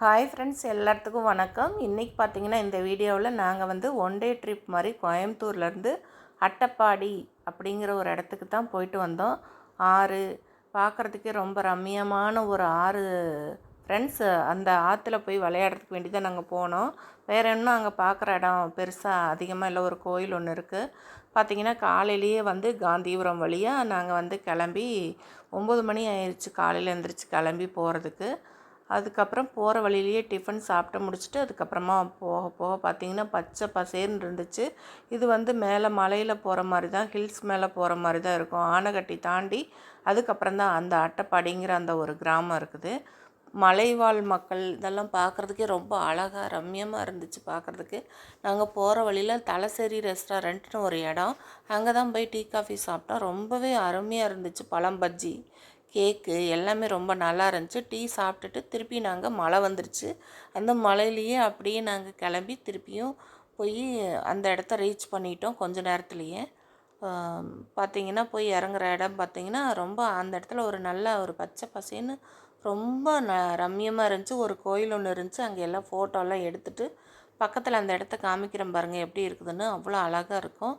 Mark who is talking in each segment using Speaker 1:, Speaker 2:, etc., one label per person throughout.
Speaker 1: Hi friends எல்லாத்துக்கும் வணக்கம். இன்றைக்கி பார்த்தீங்கன்னா இந்த வீடியோவில் நாங்கள் வந்து ஒன் டே ட்ரிப் மாதிரி கோயம்புத்தூர்லேருந்து அட்டப்பாடி அப்படிங்கிற ஒரு இடத்துக்கு தான் போயிட்டு வந்தோம். ஆறு பார்க்குறதுக்கே ரொம்ப ரம்மியமான ஒரு ஆறு ஃப்ரெண்ட்ஸ் அந்த ஆற்றுல போய் விளையாடுறதுக்கு வேண்டி தான் நாங்கள் போனோம். வேறு இன்னும் அங்கே பார்க்குற இடம் பெருசாக அதிகமாக இல்லை ஒரு கோயில் ஒன்று இருக்குது பார்த்திங்கன்னா காலையிலேயே வந்து காந்திபுரம் வழியாக நாங்கள் வந்து கிளம்பி ஒம்பது மணி ஆயிடுச்சு காலையில் எழுந்திரிச்சு கிளம்பி போகிறதுக்கு அதுக்கப்புறம் போகிற வழியிலேயே டிஃபன் சாப்பிட்டு முடிச்சுட்டு அதுக்கப்புறமா போக போக பார்த்திங்கன்னா பச்சை பசேர்னு இருந்துச்சு. இது வந்து மேலே மலையில் போகிற மாதிரி தான் ஹில்ஸ் மேலே போகிற மாதிரி தான் இருக்கும். ஆனைக்கட்டி தாண்டி அதுக்கப்புறம் தான் அந்த அட்டைப்பாடிங்கிற அந்த ஒரு கிராமம் இருக்குது. மலைவாழ் மக்கள் இதெல்லாம் பார்க்குறதுக்கே ரொம்ப அழகாக ரம்யமாக இருந்துச்சு பார்க்குறதுக்கு நாங்கள் போகிற வழியில் தலசேரி ரெஸ்டாரண்ட்னு ஒரு இடம். அங்கே தான் போய் டீ காஃபி சாப்பிட்டோம். ரொம்பவே அருமையாக இருந்துச்சு பழம் பஜ்ஜி. கேக்கு எல்லாமே ரொம்ப நல்லா இருந்துச்சு. டீ சாப்பிட்டுட்டு திருப்பி நாங்கள் மழை வந்துருச்சு. அந்த மழையிலேயே அப்படியே நாங்கள் கிளம்பி திருப்பியும் போய் அந்த இடத்த ரீச் பண்ணிட்டோம் கொஞ்ச நேரத்துலேயே. பார்த்திங்கன்னா போய் இறங்குற இடம் பார்த்திங்கன்னா ரொம்ப அந்த இடத்துல ஒரு நல்ல ஒரு பச்சை பசேன்னு ரொம்ப ந ரம்மியமாக இருந்துச்சு. ஒரு கோயில் ஒன்று இருந்துச்சு. அங்கே எல்லாம் ஃபோட்டோலாம் எடுத்துகிட்டு பக்கத்தில் அந்த இடத்த காமிக்கிறேன் பாருங்கள் எப்படி இருக்குதுன்னு. அவ்வளோ அழகாக இருக்கும்.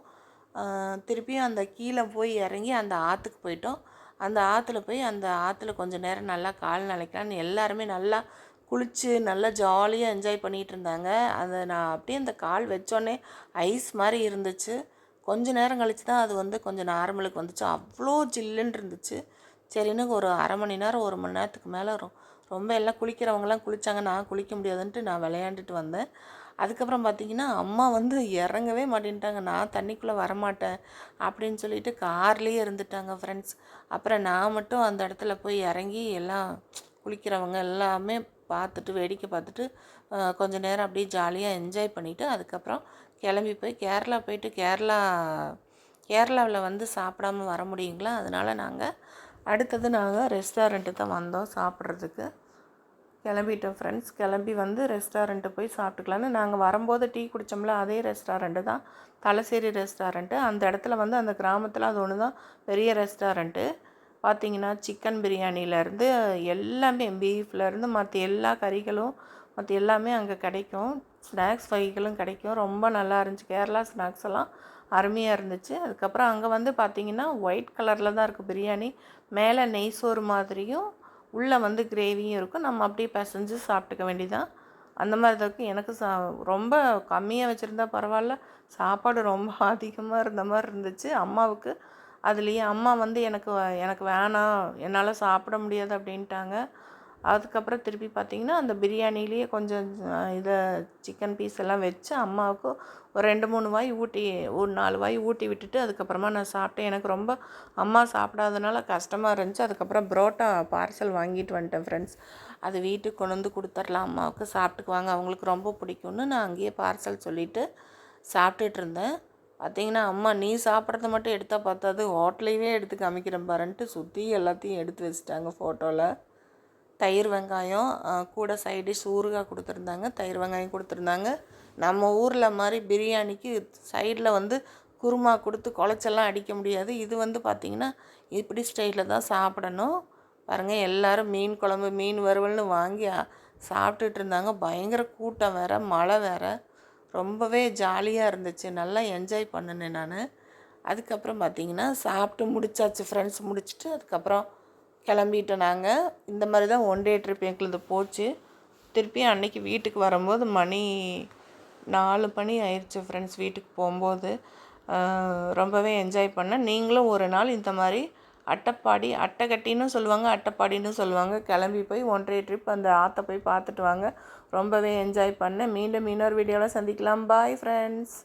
Speaker 1: திருப்பியும் அந்த கீழே போய் இறங்கி அந்த ஆற்றுக்கு போயிட்டோம். அந்த ஆற்றுல போய் அந்த ஆற்றுல கொஞ்சம் நேரம் நல்லா கால் நினைக்கலான்னு எல்லாருமே நல்லா குளித்து நல்லா ஜாலியாக என்ஜாய் பண்ணிகிட்டு இருந்தாங்க. அதை நான் அப்படியே அந்த கால் வச்சோடனே ஐஸ் மாதிரி இருந்துச்சு. கொஞ்ச நேரம் கழித்து தான் அது வந்து கொஞ்சம் நார்மலுக்கு வந்துச்சு. அவ்வளோ ஜில்லுன்னு இருந்துச்சு. சரின்னு ஒரு அரை மணி நேரம் ஒரு மணி நேரத்துக்கு மேலே ரொம்ப எல்லாம் குளிக்கிறவங்கலாம் குளித்தாங்க நான் குளிக்க முடியாதுன்ட்டு நான் விளையாண்டுட்டு வந்தேன். அதுக்கப்புறம் பார்த்திங்கன்னா அம்மா வந்து இறங்கவே மாட்டேன்ட்டாங்க. நான் தண்ணிக்குள்ளே வரமாட்டேன் அப்படின்னு சொல்லிட்டு கார்லேயே இருந்துட்டாங்க ஃப்ரெண்ட்ஸ் அப்புறம் நான் மட்டும் அந்த இடத்துல போய் இறங்கி எல்லாம் குளிக்கிறவங்க எல்லாமே பார்த்துட்டு வேடிக்கை பார்த்துட்டு கொஞ்சம் நேரம் அப்படியே ஜாலியாக என்ஜாய் பண்ணிவிட்டு அதுக்கப்புறம் கிளம்பி போய் கேரளா போயிட்டு கேரளா கேரளாவில் வந்து சாப்பிடாம வர முடியுங்களா? அதனால் நாங்கள் அடுத்தது நாங்கள் ரெஸ்டாரண்ட்டு தான் வந்தோம் சாப்பிட்றதுக்கு. கிளம்பிட்டோம் ஃப்ரெண்ட்ஸ் கிளம்பி வந்து ரெஸ்டாரண்ட்டு போய் சாப்பிட்டுக்கலான்னு நாங்கள் வரும்போது டீ குடித்தோம்ல அதே ரெஸ்டாரண்ட்டு தான். தலைசேரி ரெஸ்டாரண்ட்டு அந்த இடத்துல வந்து அந்த கிராமத்தில் அது ஒன்று தான் பெரிய ரெஸ்டாரண்ட்டு பார்த்திங்கன்னா சிக்கன் பிரியாணிலேருந்து எல்லாமே பீஃப்லேருந்து மற்ற எல்லா கறிகளும் மற்ற எல்லாமே அங்கே கிடைக்கும். ஸ்நாக்ஸ் வகைகளும் கிடைக்கும். ரொம்ப நல்லா இருந்துச்சு. கேரளா ஸ்நாக்ஸ் எல்லாம் அருமையாக இருந்துச்சு. அதுக்கப்புறம் அங்கே வந்து பார்த்திங்கன்னா ஒயிட் கலரில் தான் இருக்குது பிரியாணி. மேலே நெய் சோறு மாதிரியும் உள்ளே வந்து கிரேவியும் இருக்கும். நம்ம அப்படியே பிசைஞ்சு சாப்பிட்டுக்க வேண்டியதான் அந்த மாதிரி தான் இருக்கும். எனக்கு சா ரொம்ப கம்மியாக வச்சுருந்தா பரவாயில்ல. சாப்பாடு ரொம்ப அதிகமாக இருந்த மாதிரி இருந்துச்சு. அம்மாவுக்கு. அதுலேயே அம்மா வந்து எனக்கு எனக்கு வேணாம். என்னால் சாப்பிட முடியாது அப்படின்ட்டாங்க. அதுக்கப்புறம் திருப்பி பார்த்திங்கன்னா அந்த பிரியாணிலேயே கொஞ்சம் இதை சிக்கன் பீஸ் எல்லாம் வச்சு அம்மாவுக்கு ஒரு ரெண்டு மூணு வாய் ஊட்டி ஒரு நாலு வாய் ஊட்டி விட்டுட்டு அதுக்கப்புறமா நான் சாப்பிட்டேன். எனக்கு ரொம்ப அம்மா சாப்பிடாதனால கஷ்டமாக இருந்துச்சு. அதுக்கப்புறம் புரோட்டா பார்சல் வாங்கிட்டு வந்துட்டேன் ஃப்ரெண்ட்ஸ் அது வீட்டுக்கு கொண்டு வந்து கொடுத்துர்லாம் அம்மாவுக்கு சாப்பிட்டுக்குவாங்க அவங்களுக்கு ரொம்ப பிடிக்கும்னு நான் அங்கேயே பார்சல் சொல்லிவிட்டு சாப்பிட்டுட்டு இருந்தேன். பார்த்தீங்கன்னா அம்மா நீ சாப்பிட்றத மட்டும் எடுத்தால் பார்த்தாது ஹோட்டலையே எடுத்து காமிக்கிறேன் பாருன்ட்டு சுற்றி எல்லாத்தையும் எடுத்து வச்சுட்டாங்க ஃபோட்டோவில் தயிர் வெங்காயம் கூட சைடிஷ் ஊறுகாய் கொடுத்துருந்தாங்க தயிர் வெங்காயம் கொடுத்துருந்தாங்க. நம்ம ஊரில் மாதிரி பிரியாணிக்கு சைடில் வந்து குருமா கொடுத்து குழச்செல்லாம் அடிக்க முடியாது. இது வந்து பார்த்திங்கன்னா இப்படி ஸ்டைலில் தான் சாப்பிடணும். பாருங்கள் எல்லோரும் மீன் குழம்பு மீன் வறுவல்னு வாங்கி சாப்பிட்டுட்டு இருந்தாங்க. பயங்கர கூட்டம் வேறு மழை வேறு. ரொம்பவே ஜாலியாக இருந்துச்சு. நல்லா என்ஜாய் பண்ணினேன் நான். அதுக்கப்புறம் பார்த்திங்கன்னா சாப்பிட்டு முடிச்சாச்சு ஃப்ரெண்ட்ஸ் முடிச்சுட்டு அதுக்கப்புறம் கிளம்பிட்டோம் நாங்கள் இந்த மாதிரி தான் ஒன் டே ட்ரிப் எங்களுக்கு போச்சு. திருப்பி அன்னைக்கு வீட்டுக்கு வரும்போது மணி நாலு மணி ஆயிடுச்சு ஃப்ரெண்ட்ஸ் வீட்டுக்கு போகும்போது. ரொம்பவே என்ஜாய் பண்ணேன் நீங்களும் ஒரு நாள் இந்த மாதிரி அட்டைப்பாடி அட்டைக்கட்டின்னு சொல்லுவாங்க அட்டைப்பாடின்னு சொல்லுவாங்க. கிளம்பி போய் ஒன்றரை ட்ரிப் அந்த ஆற்றை போய் பார்த்துட்டு வாங்க. ரொம்பவே என்ஜாய் பண்ணேன். மீண்டும் இன்னொரு வீடியோவில் சந்திக்கலாம். Bye friends